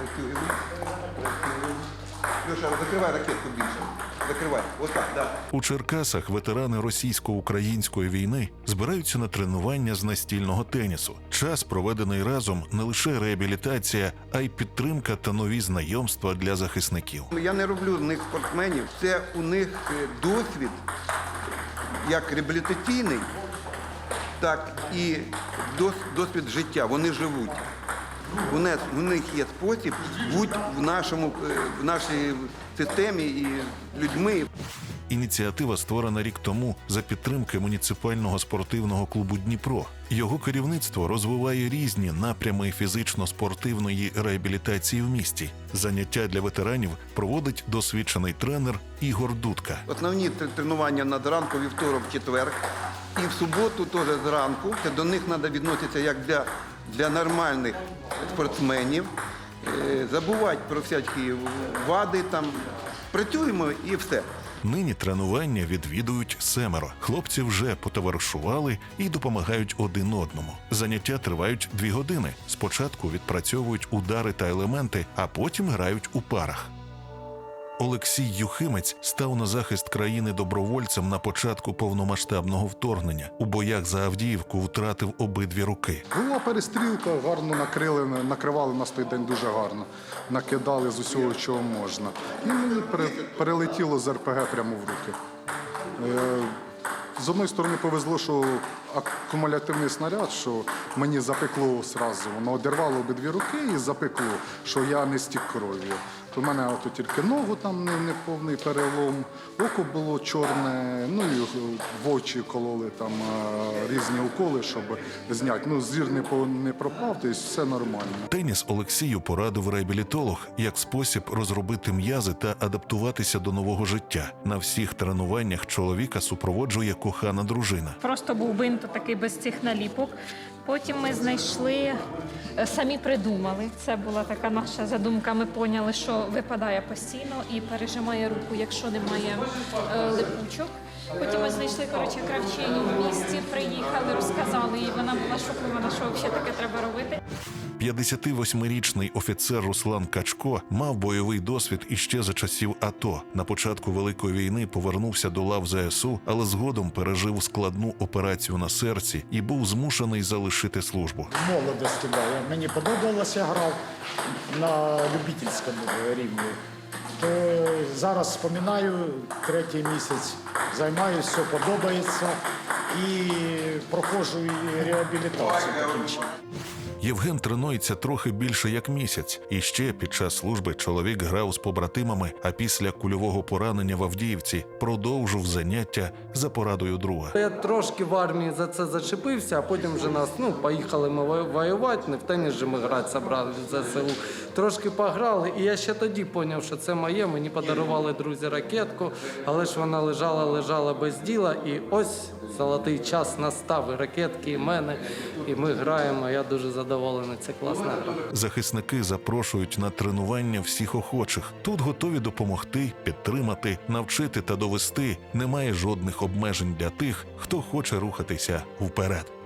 Працюємо. Працюємо. Льоша, закривай ракетку більше. Закривай. Отак, да. У Черкасах ветерани російсько-української війни збираються на тренування з настільного тенісу. Час проведений разом не лише реабілітація, а й підтримка та нові знайомства для захисників. Я не роблю з них спортсменів. Це у них е, досвід як реабілітаційний, так і досвід життя. Вони живуть. У них, у них є спосіб бути в, нашому, е, в нашій системі і людьми. Ініціатива створена рік тому за підтримки муніципального спортивного клубу Дніпро. Його керівництво розвиває різні напрями фізично-спортивної реабілітації в місті. Заняття для ветеранів проводить досвідчений тренер Ігор Дудка. Основні тренування на зранку, вівторок, четвер. І в суботу теж зранку. Це до них треба відноситися як для, для нормальних спортсменів. Е, Забувати про всякі вади там. Працюємо і все. Нині тренування відвідують семеро. Хлопці вже потоваришували і допомагають один одному. Заняття тривають дві години. Спочатку відпрацьовують удари та елементи, а потім грають у парах. Олексій Юхимець став на захист країни добровольцем на початку повномасштабного вторгнення. У боях за Авдіївку втратив обидві руки. Була перестрілка, гарно накрили, накривали нас той день дуже гарно. Накидали з усього, чого можна. І мені пере- перелетіло з РПГ прямо в руки. Е, З одної сторони повезло, що акумулятивний снаряд, що мені запекло зразу. Воно одірвало обидві руки і запекло, що я не стік кров'ю. В мене от тільки ногу там не, не повний перелом, око було чорне, ну і в очі кололи там різні уколи, щоб зняти. Ну, зір не, по- не пропав, тобто все нормально. Теніс Олексію порадив реабілітолог як спосіб розробити м'язи та адаптуватися до нового життя. На всіх тренуваннях чоловіка супроводжує кохана дружина. Просто був бинт такий без цих наліпок. Потім ми знайшли, е, самі придумали. Це була така наша задумка. Ми поняли, що випадає постійно і пережимає руку, якщо немає е, липучок. Потім ми знайшли коротше кравчиню в місті, приїхали, розказали їй. Вона була шокована, що взагалі таке треба робити. 58-річний офіцер Руслан Качко мав бойовий досвід іще за часів АТО. На початку великої війни повернувся до лав ЗСУ, але згодом пережив складну операцію на серці і був змушений залишити службу. Молодості, да. Мені подобалося, грав на любительському рівні. То зараз вспоминаю третій місяць, займаюся, все подобається і проходжу і реабілітацію таким. Євген тренується трохи більше як місяць. І ще під час служби чоловік грав з побратимами, а після кульового поранення в Авдіївці продовжив заняття за порадою друга. Я трошки в армії за це зачепився, а потім вже нас ну поїхали ми воювати. Не в теніс же ми грати забрали в ЗСУ. Трошки пограли, і я ще тоді зрозумів, що це моє. Мені подарували друзі ракетку, але ж вона лежала, лежала без діла. І ось золотий час настав. І ракетки, і мене, і ми граємо. Я дуже задоволений. Це класна. Захисники запрошують на тренування всіх охочих. Тут готові допомогти, підтримати, навчити та довести. Немає жодних обмежень для тих, хто хоче рухатися вперед.